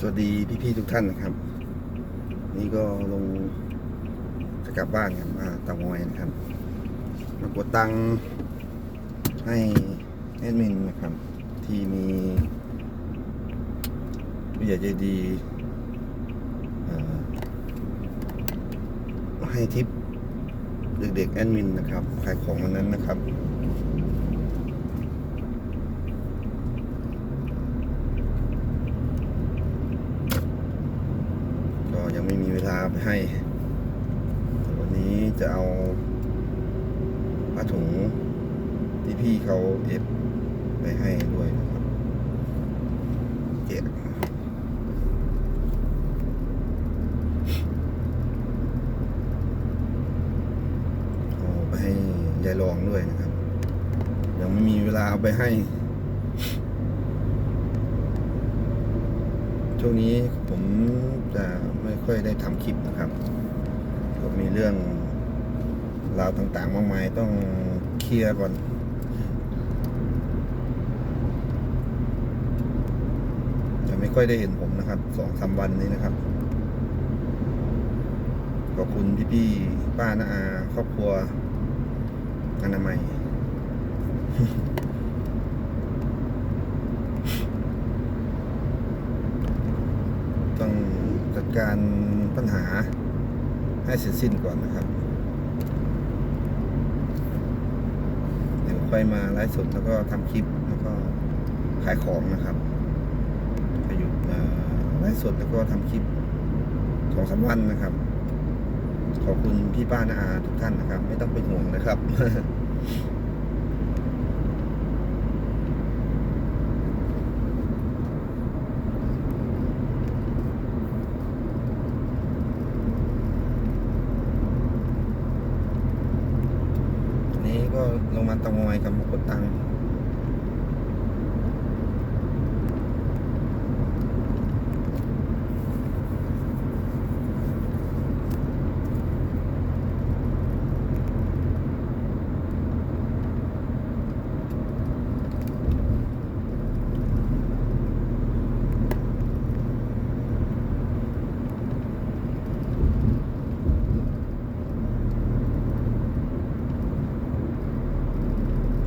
สวัสดีพี่ๆทุกท่านนะครับ นี่ก็ลงจะกลับบ้านครับมาตางอยนะครับ มากดตังค์ให้แอดมินนะครับ ที่มีผู้ใหญ่ใจดีให้ทิปเด็กๆแอดมินนะครับขายของวันนั้นนะครับ ยังไม่มีเวลาไปให้ วันนี้จะเอาผ้าถุงที่พี่เขาเอฟไปให้ด้วยนะครับเจ๊เอาไปให้ยายรองด้วยนะครับ ยังไม่มีเวลาเอาไปให้ ช่วงนี้ผมจะไม่ค่อยได้ทำคลิปนะครับก็มีเรื่องราวต่างๆ มากมายต้องเคลียร์ก่อน จะไม่ค่อยได้เห็นผมนะครับสองสามวันนี้นะครับ ขอบคุณพี่ๆป้านาอาครอบครัวอนามัย ต้องจัดการปัญหาให้เสร็จสิ้นก่อนนะครับ เดี๋ยวค่อยมาไลฟ์สดแล้วก็ทำคลิปแล้วก็ขายของนะครับจะหยุดไลฟ์สดแล้วก็ทำคลิปสองสาวันนะครับ ขอบคุณพี่ป้านาอาทุกท่านนะครับ ไม่ต้องเป็นห่วงนะครับ อันนี้ก็ ลงมาตะงอยกับมากดตังค์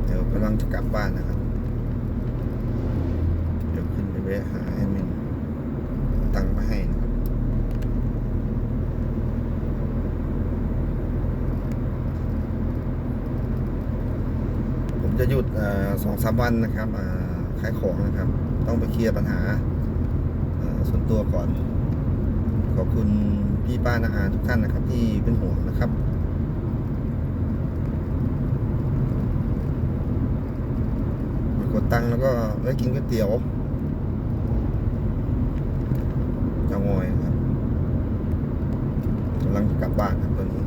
เดี๋ยวกำลังจะกลั บ้านนะครับ เดี๋ยวขึ้นไปแวะหาแอดมินตังมาให้นะครับผมจะหยุดสองสามวันนะครับขายของนะครับ ต้องไปเคลียร์ปัญหาอ่าส่วนตัวก่อน ขอบคุณพี่ป้านาอาทุกท่านนะครับ ที่เป็นห่วงนะครับ มา กดตังค์แล้วก็ไว้กินก๋วยเตี๋ยวเจะงอยครับกำลังจะกลับบ้านครับตอนนี้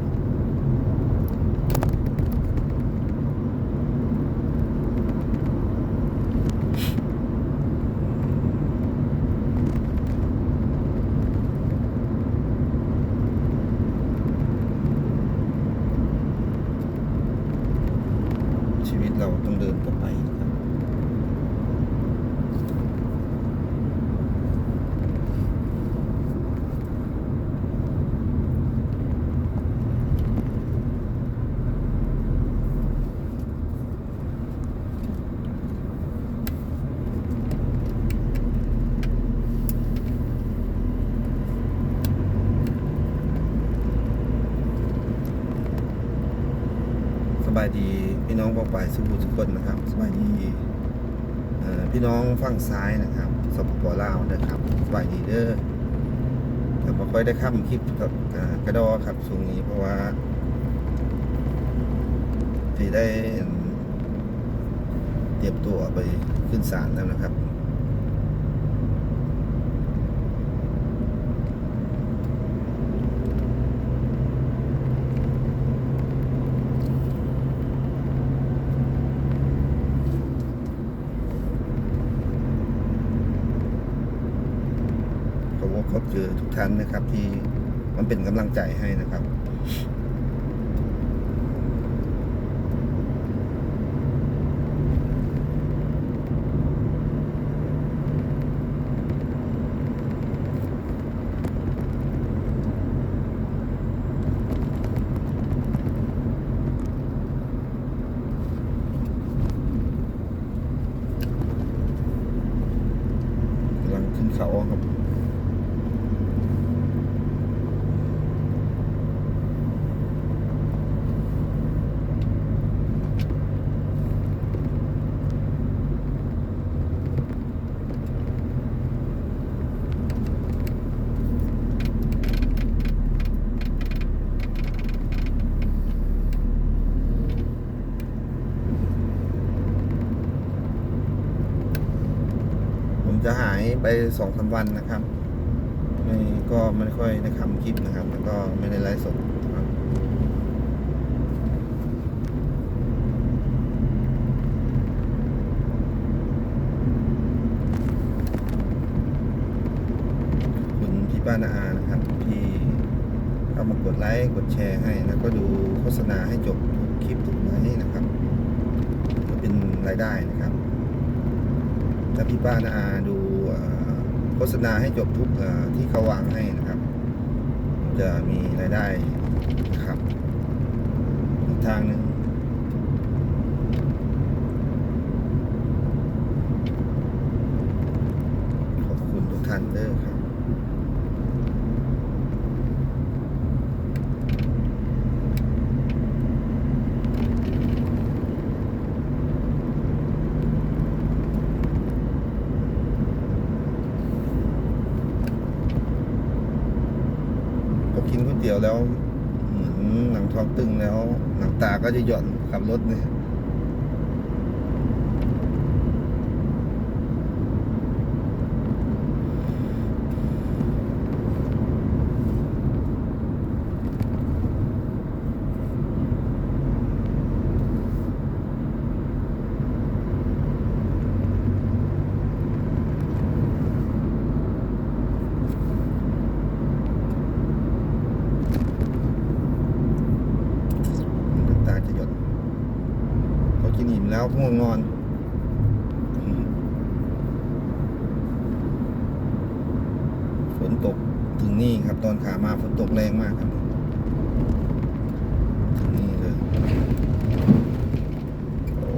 ชีวิตเราต้องเดินต่อไปครั บสบายดีพี่น้องบอกไปสุขุมสุขคนนะครับสบายดีเอ่อพี่น้องฝั่งซ้ายนะครับสปปลาวนะครับสบายดีเด้อแต่บ่ค่อยได้ข้ามคลิปกับกระดอครับช่วงนี้เพราะว่าที่ได้เตรียมตัวไปขึ้นศาลแล้วนะครับ พบเจอทุกท่านนะครับ ที่มันเป็นกำลังใจให้นะครับึ้นเขาครับ จะหายไปสองสามวันนะครับไม่ก็ไม่ค่อยได้ทำคลิปนะครับ แล้วก็ไม่ได้ไลฟ์สดนะครับคุณพี่ป้านาอานะครับที่เข้ามากดไลค์กดแชร์ให้แล้วก็ดูโฆษณาให้จบทุกคลิปทุกไลค์นะครับเพื่อเป็นรายได้นะครับถ้าพี่ป้านาอาดู ษณาให้จบทุกที่เขาวางให้นะครับ จะมีรายได้นะครับอีกทางหนึ่งขอบคุณทุกท่านเด้อครับ พอกินก๋วย เดียวแล้วเหมือนหนังท้องตึงแล้ว หนังตาก็จะหย่อนขับรถเนี่ยหนังตาจะหย่อนพอ กินอิ่มแล้วง่วงนอนฝนตกถึงนี่ครับ ตอนขามาฝนตกแรงมากครับ ถึงนี่เลยโอ้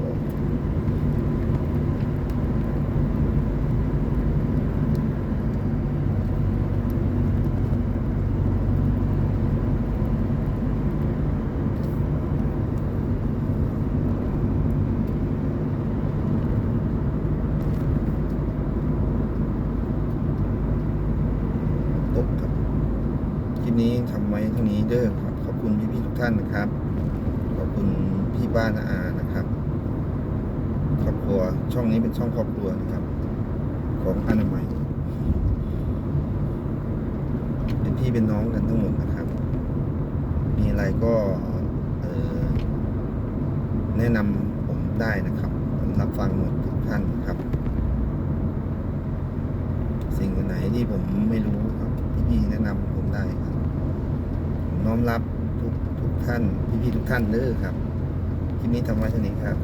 ตกครับ คลิปนี้ทำไว้เท่า นี้เด้อครับ ขอบคุณพี่ๆทุกท่านนะครับ ขอบคุณพี่บ้านอานะครับครอบครัวช่องนี้เป็นช่องครอบครัวนะครับ ของอนามัยเป็นพี่เป็นน้องกันทั้งหมดนะครับ มีอะไรก็เออแนะนำผมได้นะครับผมรับฟังหมดทุกท่านครับ สิ่งไหนที่ผมไม่รู้ครับพี่ๆแนะนำผมได้ครับ น้อมรับทุกทุกท่านพี่ๆทุกท่านเด้อครับที่นี้ทำไว้เท่านี้ครับ